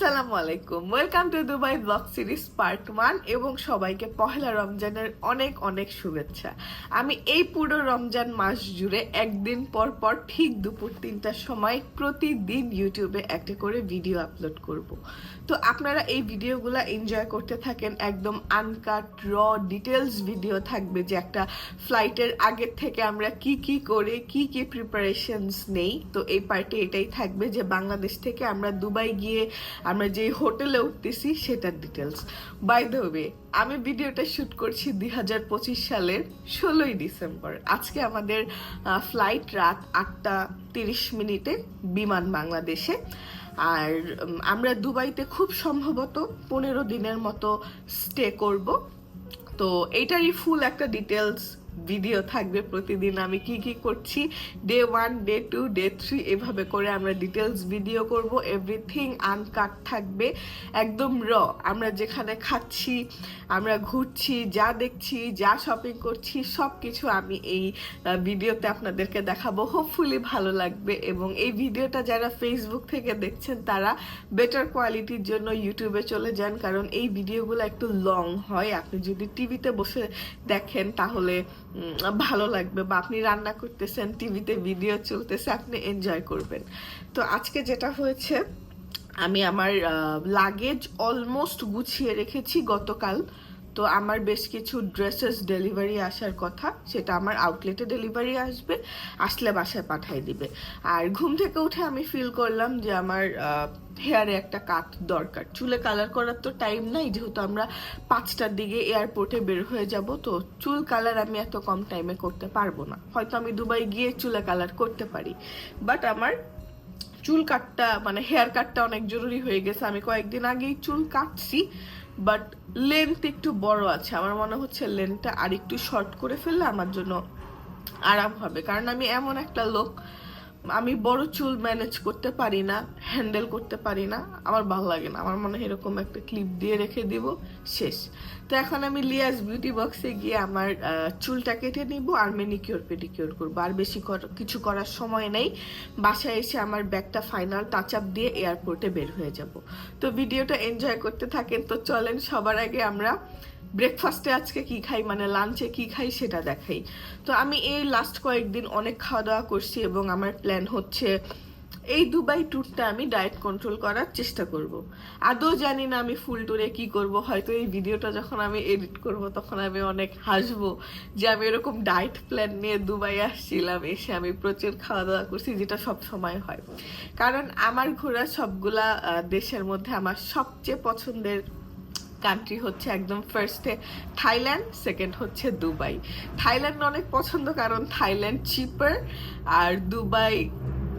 আসসালামু আলাইকুম। Welcome to Dubai vlog series part one এবং সবাইকে পহেলা রমজানের অনেক অনেক শুভেচ্ছা। আমি এই পুরো রমজান মাস জুড়ে একদিন পর পর ঠিক দুপুর তিনটার সময় প্রতিদিন ইউটিউবে একটা করে ভিডিও আপলোড করব। তো আপনারা এই ভিডিওগুলো এনজয় করতে থাকেন, একদম আনকাট র ডিটেলস ভিডিও থাকবে যে একটা ফ্লাইটের আগের থেকে আমরা কি কি করে, কি কি প্রিপারেশনস নেই। তো এই পার্টে এটাই থাকবে যে বাংলাদেশ থেকে আমরা দুবাই গিয়ে আমরা যে হোটেলে উঠতেছি সেটার ডিটেলস বাই দ্য ওয়ে আমি ভিডিওটা শ্যুট করছি দুই হাজার পঁচিশ সালের ষোলোই ডিসেম্বর। আজকে আমাদের ফ্লাইট রাত আটটা তিরিশ মিনিটে বিমান বাংলাদেশে। আর আমরা দুবাইতে খুব সম্ভবত পনেরো দিনের মতো স্টে করব। তো এইটারই ফুল একটা ডিটেলস ভিডিও থাকবে প্রতিদিন। আমি কি কি করছি? Day one day two day three এভাবে করে আমরা ডিটেলস ভিডিও করব। এভরিথিং আনকাট থাকবে, একদম র আমরা যেখানে খাচ্ছি, আমরা ঘুরছি, যা দেখছি, যা শপিং করছি সব কিছু আমি এই ভিডিওতে আপনাদেরকে দেখাবো। হোপফুলি ভালো লাগবে এবং এই ভিডিওটা যারা ফেসবুক থেকে দেখছেন, তারা বেটার কোয়ালিটির জন্য ইউটিউবে চলে যান, কারণ এই ভিডিওগুলো একটু লং হয়। আপনি যদি টিভিতে বসে দেখেন, তাহলে ভালো লাগবে। বা আপনি রান্না করতেছেন, টিভিতে ভিডিও চলতেছে, আপনি এনজয় করবেন। তো আজকে যেটা হয়েছে, আমি আমার লাগেজ অলমোস্ট গুছিয়ে রেখেছি গতকাল। তো আমার বেশ কিছু ড্রেসেস ডেলিভারি আসার কথা, সেটা আমার আউটলেটে ডেলিভারি আসবে, আসলে বাসায় পাঠাই দিবে। আর ঘুম থেকে উঠে আমি ফিল করলাম যে আমার হেয়ারে একটা কাট দরকার। চুলে কালার করার তো টাইম নাই, যেহেতু আমরা পাঁচটার দিকে এয়ারপোর্টে বের হয়ে যাব, তো চুল কালার আমি এত কম টাইমে করতে পারব না। হয়তো আমি দুবাই গিয়ে চুলে কালার করতে পারি। বাট আমার চুল কাটটা মানে হেয়ার কাটটা অনেক জরুরি হয়ে গেছে। আমি কয়েকদিন আগেই চুল কাটছি বাট লেন্থ একটু বড় আছে। আমার মনে হচ্ছে লেন্থটা আর একটু শর্ট করে ফেললে আমার জন্য আরাম হবে। কারণ আমি এমন একটা লোক আমি বড় চুল ম্যানেজ করতে পারি না হ্যান্ডেল করতে পারি না, আমার ভালো লাগে না। আমার মনে হয় এরকম একটা ক্লিপ দিয়ে রেখে দিব, শেষ। তো এখন আমি লিয়াস বিউটি বক্সে গিয়ে আমার চুলটা কেটে নিব আর মেনিকিওর পেডিকিওর করব। আর বেশি কিছু করার সময় নেই। বাসায় এসে আমার ব্যাগটা ফাইনাল টাচ আপ দিয়ে এয়ারপোর্টে বের হয়ে যাব। তো ভিডিওটা এনজয় করতে থাকেন। তো চলেন, সবার আগে আমরা ব্রেকফাস্টে আজকে কি খাই মানে লাঞ্চে কি খাই সেটা দেখাই। তো আমি এই লাস্ট কয়েকদিন অনেক খাওয়া দাওয়া করছি এবং আমার প্ল্যান হচ্ছে এই দুবাই ট্যুরটা আমি ডায়েট কন্ট্রোল করার চেষ্টা করব। আদৌ জানি না আমি ফুল ট্যুরে কি করব, হয়তো এই ভিডিওটা যখন আমি এডিট করব তখন আমি অনেক হাসবো যে আমি এরকম ডায়েট প্ল্যান নিয়ে দুবাই আসছিলাম, এসে আমি প্রচুর খাওয়া দাওয়া করছি, যেটা সব সময় হয়। কারণ আমার ঘোরা সবগুলা দেশের মধ্যে আমার সবচেয়ে পছন্দের কান্ট্রি হচ্ছে একদম ফার্স্টে থাইল্যান্ড সেকেন্ড হচ্ছে দুবাই। থাইল্যান্ড অনেক পছন্দ কারণ থাইল্যান্ড চিপার আর দুবাই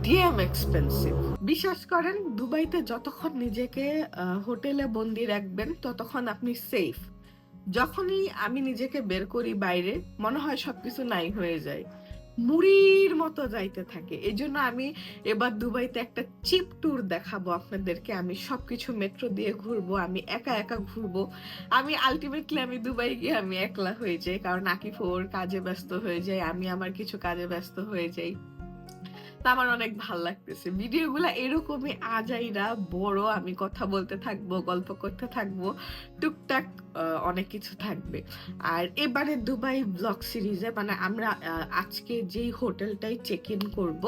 ডিএম এক্সপেন্সিভ বিশ্বাস করেন, দুবাইতে যতক্ষণ নিজেকে হোটেলে বন্দি রাখবেন, ততক্ষণ আপনি সেফ যখনই আমি নিজেকে বের করি বাইরে, মনে হয় সবকিছু নাই হয়ে যায়। মুড়ির মতো যাইতে থাকে। এই জন্য আমি এবার দুবাইতে একটা চিপ ট্যুর দেখাবো আপনাদেরকে। আমি সবকিছু মেট্রো দিয়ে ঘুরবো, আমি একা একা ঘুরবো। আমি আলটিমেটলি আমি দুবাই গিয়ে আমি একলা হয়ে যাই, কারণ আকিফ ওর কাজে ব্যস্ত হয়ে যায়, আমি আমার কিছু কাজে ব্যস্ত হয়ে যাই। তা আমার অনেক ভালো লাগতেছে। ভিডিওগুলো এরকমই আজাইরা বড়, আমি কথা বলতে থাকব, গল্প করতে থাকব, টুকটাক অনেক কিছু থাকবে। আর এবারে দুবাই ব্লগ সিরিজে মানে আমরা আজকে যেই হোটেলটাই চেক ইন করব,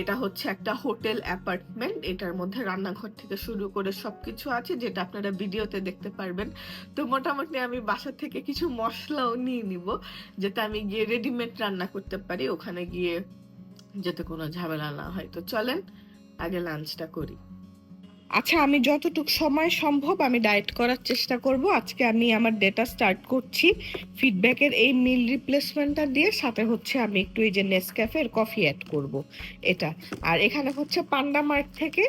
এটা হচ্ছে একটা হোটেল অ্যাপার্টমেন্ট। এটার মধ্যে রান্নাঘর থেকে শুরু করে সব কিছু আছে, যেটা আপনারা ভিডিওতে দেখতে পারবেন। তো মোটামুটি আমি বাসা থেকে কিছু মশলাও নিয়ে নিব, যাতে আমি গিয়ে রেডিমেড রান্না করতে পারি। ওখানে গিয়ে যাতে কোনো ঝামেলা না হয়। তো চলেন আগে লাঞ্চটা করি। আচ্ছা আমি যতটুকু সময় সম্ভব আমি ডায়েট করার চেষ্টা করব। আজকে আমি আমার ডেটা স্টার্ট করছি। ফিডব্যাকের এই মিল রিপ্লেসমেন্টটা দিয়ে সাথে হচ্ছে আমি একটু এই যে নেসক্যাফের কফি অ্যাড করব এটা। আর এখানে হচ্ছে পান্ডা মার্ট থেকে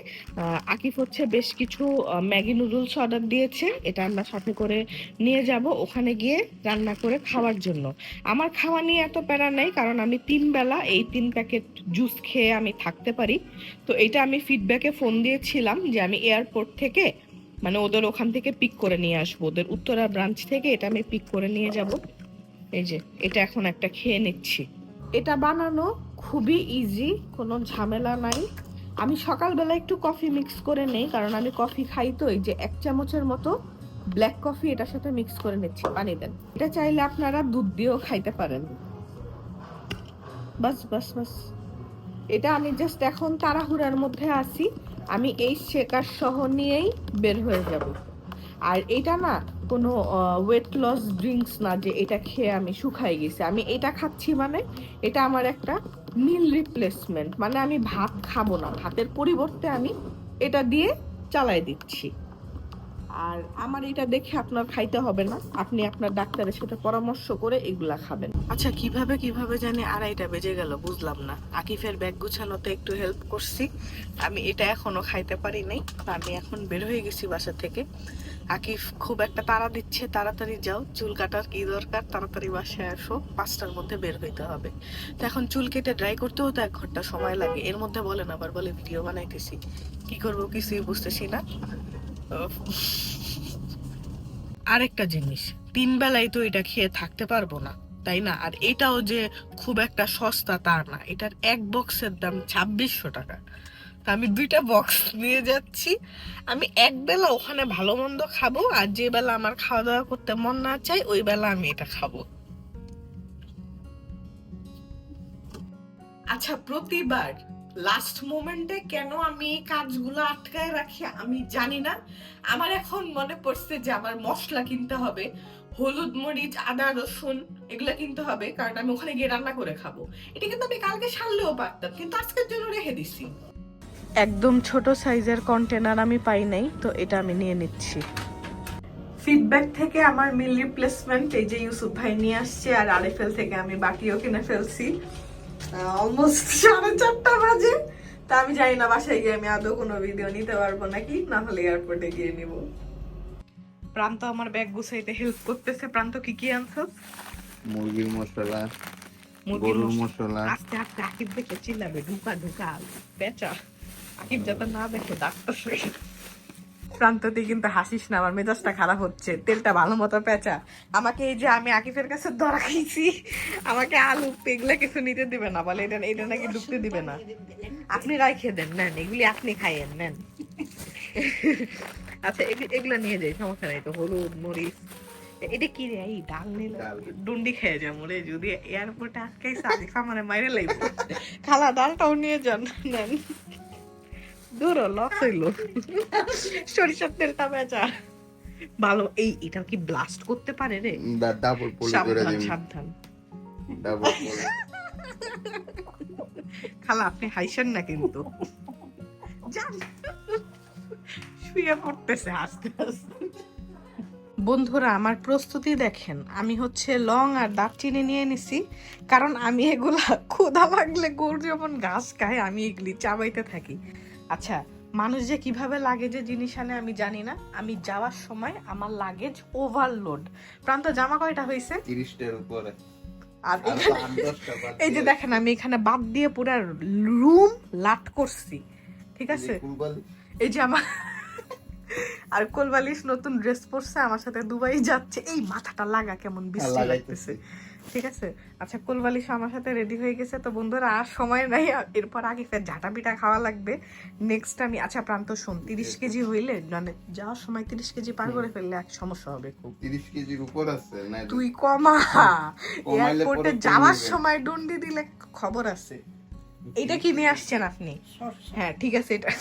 আকিফ হচ্ছে বেশ কিছু ম্যাগি নুডলস অর্ডার দিয়েছে। এটা আমরা সাথে করে নিয়ে যাব ওখানে গিয়ে রান্না করে খাওয়ার জন্য। আমার খাওয়া নিয়ে এত প্যারা নেই, কারণ আমি তিন বেলা এই তিন প্যাকেট জুস খেয়ে আমি থাকতে পারি। তো এটা আমি ফিডব্যাকে ফোন দিয়েছিলাম যে আমি এয়ারপোর্ট থেকে মানে ওদের ওখান থেকে পিক করে নিয়ে আসব। ওদের উত্তরা ব্রাঞ্চ থেকে এটা আমি পিক করে নিয়ে যাব। এই যে, এটা এখন একটা খেয়ে নিচ্ছি। এটা বানানো খুবই ইজি কোনো ঝামেলা নাই। আমি সকালবেলা একটু কফি মিক্স করে নেই, কারণ আমি কফি খাই তো, এই যে এক চামচের মতো ব্ল্যাক কফি এটার সাথে মিক্স করে নিচ্ছি, পানি দেন। এটা চাইলে আপনারা দুধ দিয়েও খাইতে পারেন। বাস বাস বাস। এটা আমি জাস্ট এখন তাড়াহুড়ার মধ্যে আছি। আমি এই শেকার সহ নিয়েই বের হয়ে যাব। আর এটা না কোনো ওয়েট লস ড্রিঙ্কস না যে এটা খেয়ে আমি শুকাই গেছি। আমি এটা খাচ্ছি মানে এটা আমার একটা মিল রিপ্লেসমেন্ট মানে আমি ভাত খাব না, ভাতের পরিবর্তে আমি এটা দিয়ে চালাই দিচ্ছি। আর আমার এটা দেখে আপনার খাইতে হবে না। আপনি আপনার ডাক্তারের সাথে পরামর্শ করে এগুলা খাবেন। আচ্ছা কীভাবে কীভাবে জানি আড়াইটা বেজে গেল বুঝলাম না। আকিফের ব্যাগ গুছানোতে একটু হেল্প করছি। আমি এটা এখনও খাইতে পারি নাই। আমি এখন বের হয়ে গেছি বাসা থেকে। আকিফ খুব একটা তাড়া দিচ্ছে, তাড়াতাড়ি যাও। চুল কাটার কি দরকার? তাড়াতাড়ি বাসায় আসো। পাঁচটার মধ্যে বের হইতে হবে। তো এখন চুল কেটে ড্রাই করতেও তো এক ঘণ্টা সময় লাগে। এর মধ্যে বলেন আবার, বলে ভিডিও বানাইতেছি। কি করব কিছুই বুঝতেছি না। আরেকটা জিনিস, তিন বেলায় তো এটা খেয়ে থাকতে পারব না, তাই না? আর এটাও যে খুব একটা সস্তা তা না, এটার এক বক্সের দাম ছাব্বিশশো টাকা। তা আমি দুইটা বক্স নিয়ে যাচ্ছি। আমি এক বেলা ওখানে ভালো মন্দ খাব, আর যে বেলা আমার খাওয়া দাওয়া করতে মন না চাই ওই বেলা আমি এটা খাব। আচ্ছা প্রতিবার লাস্ট মোমেন্টে কেন আমি এই কাজগুলো আটকায় রাখি আমি জানি না। আমার এখন মনে পড়ছে যে আমার মশলা কিনতে হবে হলুদ মরিচ আদা রসুন এগুলো কিনতে হবে কারণ আমি ওখানে গিয়ে রান্না করে খাব। এটা কিন্তু আমি কালকে সারলেও পারতাম কিন্তু আজকের জন্য রেখে দিছি। একদম ছোট সাইজের কন্টেনার আমি পাই নাই তো এটা আমি নিয়ে নিচ্ছি। ফিডব্যাক থেকে আমার মিল রিপ্লেসমেন্ট এই যে ইউসুফ ভাই নিয়ে আসছে আর আরএফএল থেকে আমি বাকিও কিনে ফেলছি। অলমোস্ট সাড়ে চারটা বাজে। তা আমি জানি না বাসায় গিয়ে আমি আদৌ কোনো ভিডিও নিতে পারব নাকি না হলে এয়ারপোর্টে গিয়ে নিব। প্রান্ত আমার ব্যাগ গুছাইতে হেল্প করতেছে। প্রান্ত কি কি আনছো? মুরগির মশলা গরুর মশলা। মশলা। আস্তে আস্তে আকিব দেখে চিল্লাবে ঢুকা ঢুকা। পেঁচা আকিব যাতে না দেখে ডাক্তার প্রান্ততে কিন্তু হাসিস না আমার মেজাজটা খারাপ হচ্ছে তেলটা ভালো মতো পেঁচা। আমাকে এই যে আমি আকিফের কাছে ধরা খাইছি আমাকে আলু এগুলা কিছু নিতে দিবে না বলে এটা এটা নাকি ঢুকতে দিবে না। আপনি রাইখে দেন নেন এগুলি আপনি খাইয়েন নেন। আচ্ছা এগু- এগুলা নিয়ে যাই সমস্যা নেই তো হলুদ মরিচ। এটা কি রে এই ডাল নিলে? ডুন্ডি খেয়ে যাব রে যদি এয়ারপোর্টে আটকাইছে আরিফা মানে মাইরে লাগবে খালা ডালটাও নিয়ে যান নেন। দূর লস হইল। সরিষার ভালো এই এটা কি ব্লাস্ট করতে পারে রে? ডাবল পলি করে দিন সাবধান। ডাবল পলি খালা আপনি হাইছেন না কিন্তু। যান। শুয়ে পড়তেছে আস্তে আস্তে। বন্ধুরা আমার প্রস্তুতি দেখেন। আমি হচ্ছে লং আর দারচিনি নিয়ে নিছি। কারণ আমি এগুলা ক্ষুধা লাগলে গরু যেমন ঘাস খায় আমি এগুলি চাবাইতে থাকি। আচ্ছা মানুষ যে কীভাবে লাগেজে জিনিস আনে আমি জানি না। আমি যাওয়ার সময় আমার লাগেজ ওভারলোড প্রান্ত জামা কয়টা হয়েছে? তিরিশটার উপরে। আর এই যে দেখেন আমি এখানে বাদ দিয়ে পুরো রুম লাট করছি। ঠিক আছে? এই যে আমার আর কোলবালিশ নতুন ড্রেস পরছে আমার সাথে দুবাই যাচ্ছে। এই মাথাটা লাগা কেমন বিশ্রী লাগাইতেছি। লাগতেছে। ঠিক আছে? আচ্ছা কোলবালিশ আমার সাথে রেডি হয়ে গেছে। তো বন্ধুরা আর সময় নাই। এরপর আগে ফের ঝাঁটা পিঠা খাওয়া লাগবে। নেক্সট আমি আচ্ছা প্রান্ত শোন তিরিশ কেজি হইলে মানে যাওয়ার সময় তিরিশ কেজি পার করে ফেললে এক সমস্যা হবে খুব। তিরিশ কেজির উপর আছে তুই কমা। এয়ারপোর্টে যাওয়ার সময় ডন্ডি দিলে খবর আছে। এটা কি নিয়ে আসছেন আপনি? হ্যাঁ ঠিক আছে এটা।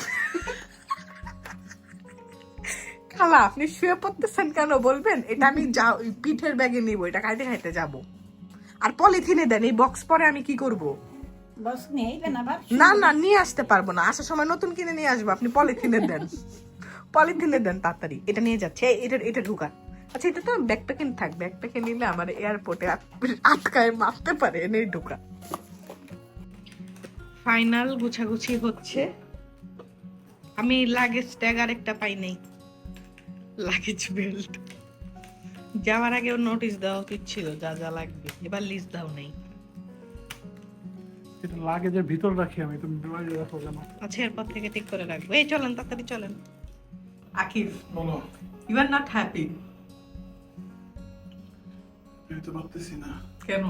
খালা আপনি শুয়ে পড়তেছেন কেন বলবেন? এটা আমি যা পিঠের ব্যাগে নিব এটা খাইতে খাইতে যাব। আর পলিথিনে দেন এই বক্স পরে আমি কি করব? বস নেইবেন আবার? না না নিয়ে আসতে পারব না। আসার সময় নতুন কিনে নিয়ে আসব আপনি পলিথিনে দেন। পলিথিনে দেন তাড়াতাড়ি। এটা নিয়ে যাচ্ছে এটা এটা ঢুকা আচ্ছা এটা তো ব্যাকপ্যাকে থাক। ব্যাকপ্যাকে নিলে আমার এয়ারপোর্টে আটকায় মারতে পারে এনে ঢুকা। ফাইনাল গুছাগুছি হচ্ছে। আমি লাগেজ ট্যাগ আরেকটা পাই নাই। লাগেজ বেল্ট যাওয়ার আগেও নোটিশ দেওয়া উচিত ছিল যা যা লাগবে। এবার লিস্ট দাও নেই। এটা লাগেজের ভিতর রাখি আমি তুমি বাইরে রাখো কেন? আচ্ছা এরপর থেকে ঠিক করে রাখব। এই চলেন তাড়াতাড়ি চলেন। আকিব বলো। ইউ আর নট হ্যাপি যেতে পারতেছি না। কেন?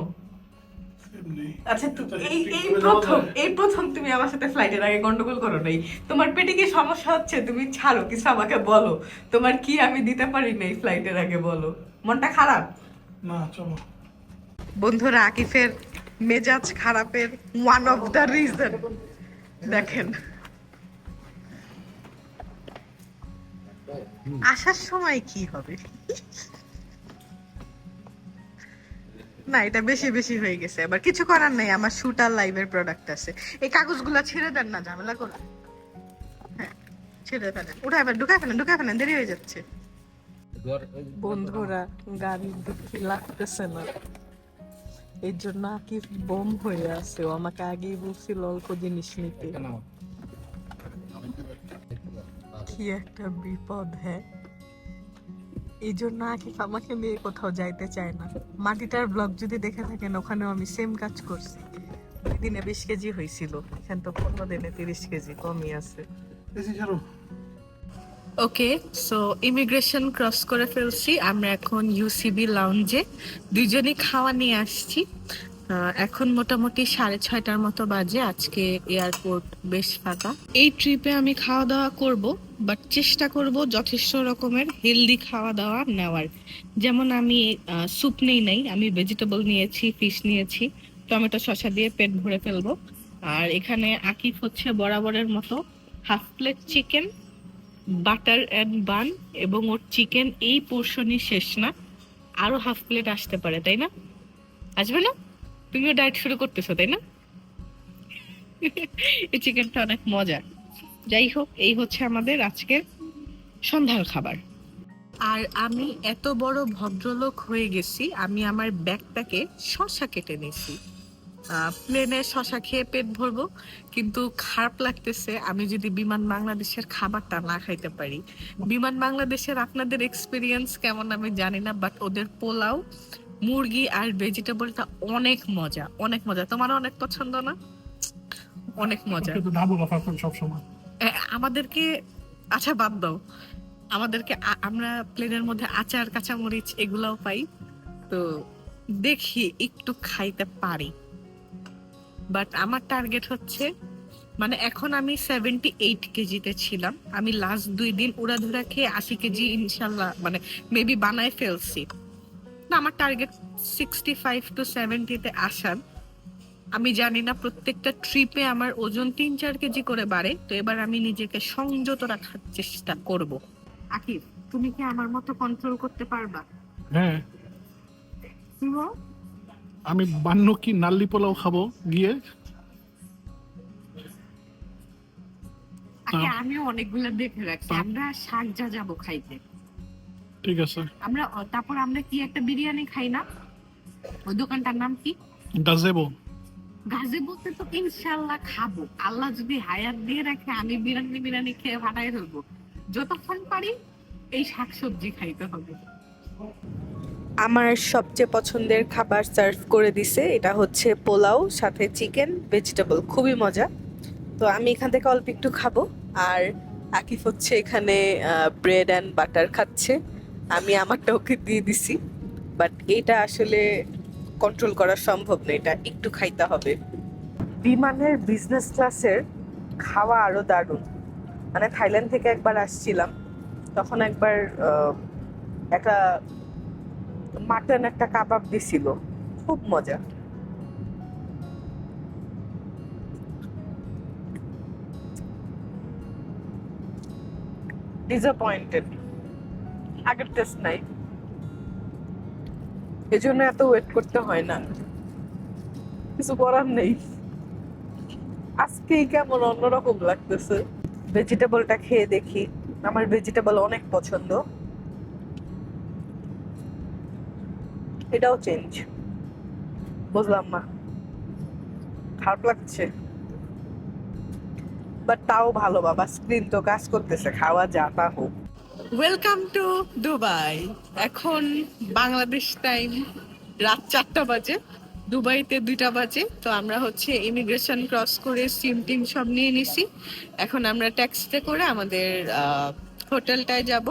আচ্ছা তু- এই এই প্রথম এই প্রথম তুমি আমার সাথে ফ্লাইটের আগে গন্ডগোল করো নাই। তোমার পেটে কি সমস্যা হচ্ছে? তুমি ছাড়ো কিছু আমাকে বলো। তোমার কি আমি দিতে পারি নাই ফ্লাইটের আগে বলো। মনটা খারাপ? না চলো। বন্ধুরা আকিফের মেজাজ খারাপের ওয়ান অফ দ্য রিজন দেখেন। আসার সময় কি হবে? না এটা বেশি বেশি হয়ে গেছে। আবার কিছু করার নাই আমার শুট আর লাইভের প্রোডাক্ট আছে। এই কাগজগুলো ছেড়ে দেন না ঝামেলা করে হ্যাঁ ছেড়ে ফেলেন। ওটা এবার ঢুকায় ফেলেন ঢুকায় ফেলেন দেরি হয়ে যাচ্ছে। বন্ধুরা গাড়ি দেখতে লাগতেছে না। এই জন্য আকিফ বোম হয়ে আছে। ও আমাকে আগেই বলছিল অল্প জিনিস নিতে। কি একটা বিপদ হ্যাঁ? এই জন্য আকিফ আমাকে নিয়ে কোথাও যাইতে চায় না। মাটিটার ব্লগ যদি দেখে থাকেন ওখানেও আমি সেম কাজ করছি। দুই দিনে বিশ কেজি হয়েছিল এখান তো পনেরো দিনে তিরিশ কেজি কমই আছে। ওকে সো ইমিগ্রেশন ক্রস করে ফেলছি। আমরা এখন ইউসিবি লাউঞ্জে দুজনই খাওয়া নিয়ে আসছি। এখন মোটামুটি সাড়ে ছয়টার মতো বাজে। আজকে এয়ারপোর্ট বেশ ফাঁকা। এই ট্রিপে আমি খাওয়া দাওয়া করব বাট চেষ্টা করব যথেষ্ট রকমের হেলদি খাওয়া দাওয়া নেওয়ার। যেমন আমি স্যুপ নেই নাই, আমি ভেজিটেবল নিয়েছি ফিশ নিয়েছি। টমেটো শসা দিয়ে পেট ভরে ফেলব। আর এখানে আকিফ হচ্ছে বরাবরের মতো half plate chicken butter and bun এবং ওর চিকেন এই পোর্শনই শেষ না। আরও হাফ প্লেট আসতে পারে, তাই না? আসবে না? তুমিও ডায়েট শুরু করতেছো, তাই না? এই চিকেনটা অনেক মজা। যাই হোক, এই হচ্ছে আমাদের আজকের সন্ধ্যার খাবার। আর আমি এত বড় ভদ্রলোক হয়ে গেছি, আমি আমার ব্যাগটাকে শশা কেটে নিয়েছি। প্লেনে শশা খেয়ে পেট ভরবো কিন্তু খারাপ লাগতেছে আমি যদি বিমান বাংলাদেশের খাবারটা না খাইতে পারি। বিমান বাংলাদেশের আপনাদের এক্সপিরিয়েন্স কেমন আমি জানি না বাট ওদের পোলাও মুরগি আর ভেজিটেবলটা অনেক মজা অনেক মজা। তোমার অনেক পছন্দ না? অনেক মজা। আমাদেরকে আচ্ছা বাদ দাও। আমাদেরকে আমরা প্লেনের মধ্যে আচার কাঁচামরিচ এগুলাও পাই। তো দেখি একটু খাইতে পারি। বাট আমার টার্গেট হচ্ছে মানে এখন আমি সেভেন্টি এইট কেজিতে ছিলাম। আমি লাস্ট দুই দিন উড়াধুরা খেয়ে আশি কেজি ইনশাল্লাহ মানে মেবি বানায় ফেলছি। না আমার টার্গেট সিক্সটি ফাইভ টু সেভেন্টিতে আসার। আমি জানি না প্রত্যেকটা ট্রিপে আমার ওজন তিন চার কেজি করে বাড়ে। তো এবার আমি নিজেকে সংযত রাখার চেষ্টা করব। আকিব তুমি কি আমার মতো কন্ট্রোল করতে পারবা? হ্যাঁ। আমি বান্ন কি নাল্লি পোলাও খাব গিয়ে? আগে আমিও অনেকগুলো দেখে রাখছি। আমরা শাকজা যাব খাইতে। ঠিক আছে। আমরা তারপর আমরা কি একটা বিরিয়ানি খাই না? ওই দোকানটার নাম কি? গাজেবো। গাজে বলতে তো ইনশাল্লাহ খাব। আল্লাহ যদি হায়াত দিয়ে রাখে আমি বিরিয়ানি বিরিয়ানি খেয়ে ভাটাই ফেলব যতক্ষণ পারি এই শাকসবজি খাইতে হবে। আমার সবচেয়ে পছন্দের খাবার সার্ভ করে দিছে, এটা হচ্ছে পোলাও, সাথে চিকেন ভেজিটেবল খুবই মজা। তো আমি এখান থেকে অল্প একটু খাব, আর আকিফ হচ্ছে এখানে ব্রেড অ্যান্ড বাটার খাচ্ছে। আমি আমারটা ওকে দিয়ে দিছি বাট এটা আসলে কন্ট্রোল করা সম্ভব না, এটা একটু খাইতে হবে। বিমানের বিজনেস ক্লাসের খাওয়া আরও দারুণ। মানে থাইল্যান্ড থেকে একবার আসছিলাম, তখন একবার একটা মাটন একটা কাবাব দিছিল। খুব মজা। ডিসঅ্যাপয়েন্টেড আগের টেস্ট নাই। এই জন্য এত ওয়েট করতে হয় না। কিছু করার নেই। আজকেই কেমন অন্যরকম লাগতেছে। ভেজিটেবলটা খেয়ে দেখি। আমার ভেজিটেবল অনেক পছন্দ। এটাও চেঞ্জ বুঝলাম না। খারাপ লাগছে। বাট তাও ভালো, বাবা। স্ক্রিন তো কাজ করতেছে, খাওয়া যা তা হোক। ওয়েলকাম টু দুবাই এখন বাংলাদেশ টাইম রাত চারটা বাজে। দুবাইতে দুইটা বাজে। তো আমরা হচ্ছে ইমিগ্রেশন ক্রস করে সিম টিম সব নিয়ে নিছি। এখন আমরা ট্যাক্সিতে করে আমাদের হোটেলটায় যাব।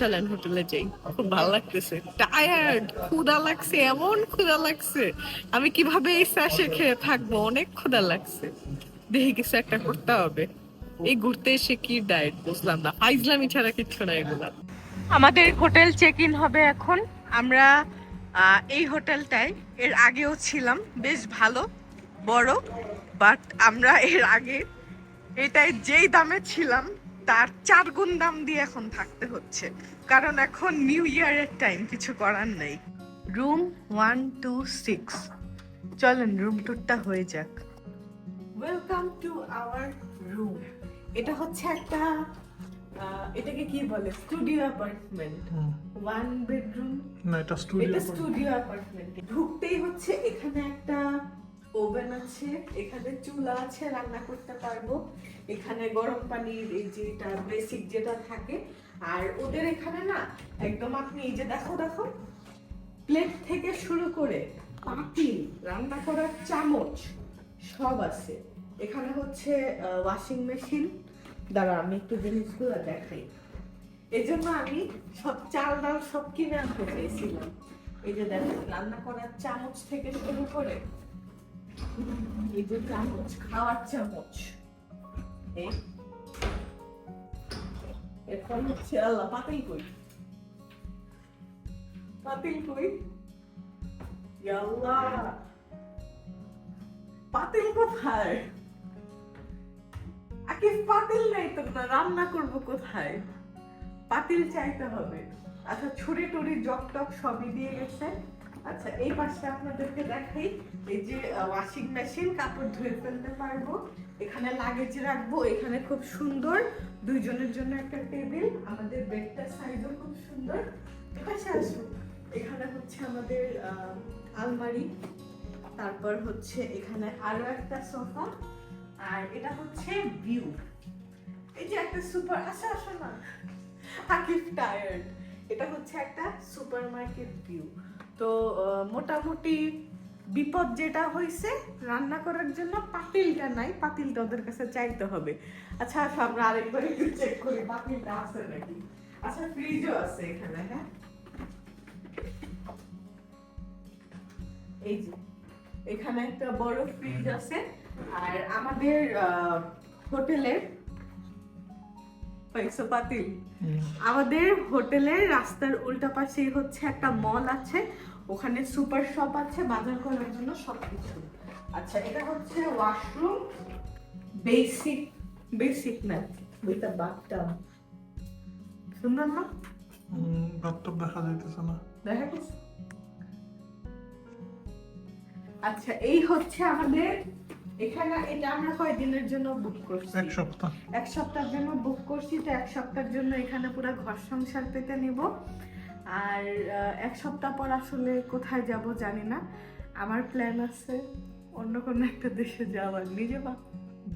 চলেন হোটেলে যাই। খুব ভালো লাগতেছে। টায়ার্ড ক্ষুদা লাগছে, এমন ক্ষুদা লাগছে। আমি কীভাবে এই স্যাশে খেয়ে থাকব? অনেক ক্ষুদা লাগছে। দেখি কিছু একটা করতে হবে। এই ঘুরতে এসে কি ডায়েট বুঝলাম না। ফাইজলামি ছাড়া কিচ্ছু না এগুলা। আমাদের হোটেল চেক ইন হবে এখন। আমরা এই হোটেলটায়, এর আগেও ছিলাম। বেশ ভালো, বড় বাট আমরা এর আগে এটাই যেই দামে ছিলাম তার চার গুণ দাম দিয়ে এখন থাকতে হচ্ছে। কারণ এখন নিউ ইয়ারের টাইম কিছু করার নেই। রুম ওয়ান টু সিক্স চলেন রুম টুরটা হয়ে যাক। ওয়েলকাম টু আওয়ার রুম এটা হচ্ছে একটা এটাকে কি বলে? স্টুডিও অ্যাপার্টমেন্ট ওয়ান বেডরুম না এটা স্টুডিও এটা স্টুডিও অ্যাপার্টমেন্ট ঢুকতেই হচ্ছে এখানে একটা ওভেন আছে, এখানে চুলা আছে, রান্না করতে পারব। এখানে গরম পানির এই যেটা বেসিক যেটা থাকে। আর ওদের এখানে না, একদম আপনি এই যে দেখো দেখো প্লেট থেকে শুরু করে পাতিল, রান্না করার চামচ, সব আছে। এখানে হচ্ছে ওয়াশিং মেশিন দাঁড়া, আমি একটু জিনিসগুলো দেখাই। এই জন্য আমি সব চাল ডাল সব কিনে আনতে চেয়েছিলাম এই যে দেখো, রান্না করার চামচ থেকে শুরু করে চামচ খাওয়ার চামচ এখন হচ্ছে আল্লাহ পাতিল কই পাতিল কই আল্লাহ পাতিল কোথায়? আকিস পাতিল নাই তো, না, রান্না করব কোথায়? পাতিল চাইতে হবে। আচ্ছা ছুরি টুরি জগ টক সবই দিয়ে গেছে। আচ্ছা এই পাশে আপনাদেরকে দেখাই এই যে ওয়াশিং মেশিন কাপড় ধুয়ে ফেলতে পারব। এখানে লাগেজ রাখব, এখানে খুব সুন্দর। দুইজনের জন্য একটা টেবিল আমাদের বেডটার সাইজও খুব সুন্দর। পাশে আসুন এখানে হচ্ছে আমাদের আলমারি। তারপর হচ্ছে এখানে আরও একটা সোফা আর এটা হচ্ছে ভিউ এই যে একটা সুপার আসো আসো না। আকিব টায়ার্ড এটা হচ্ছে একটা সুপারমার্কেট ভিউ। তো মোটামুটি বিপদ যেটা হয়েছে রান্না করার জন্য পাতিলটা নাই, পাতিলটা ওদের কাছে চাইতে হবে। আচ্ছা আমরা আরেকবার একটু চেক করি, পাতিলটা আছে নাকি? আচ্ছা ফ্রিজও আছে এখানে হ্যাঁ? এই যে, এখানে একটা বড় ফ্রিজ আছে, আর আমাদের হোটেলের পাতিল আমাদের হোটেলের রাস্তার উল্টা পাশেই হচ্ছে একটা মল আছে ওখানে সুপার শপ আছে বাজার করার জন্য সবকিছু। আচ্ছা এটা হচ্ছে ওয়াশরুম বেসিক বেসিক না উইথ আ বাথটাব সুন্দর না? বাথটব দেখা যাইতেছে না। দেখা গেছে আচ্ছা এই হচ্ছে আমাদের এখানে এটা আমরা কয় দিনের জন্য বুক করছি? এক সপ্তাহ। এক সপ্তাহের জন্য বুক করছি তো এক সপ্তাহের জন্য এখানে পুরো ঘর সংসার পেতে নিব। আর এক সপ্তাহ পর আসলে কোথায় যাব জানি না। আমার প্ল্যান আছে অন্য কোনো একটা দেশে যাওয়ার। নিজে বা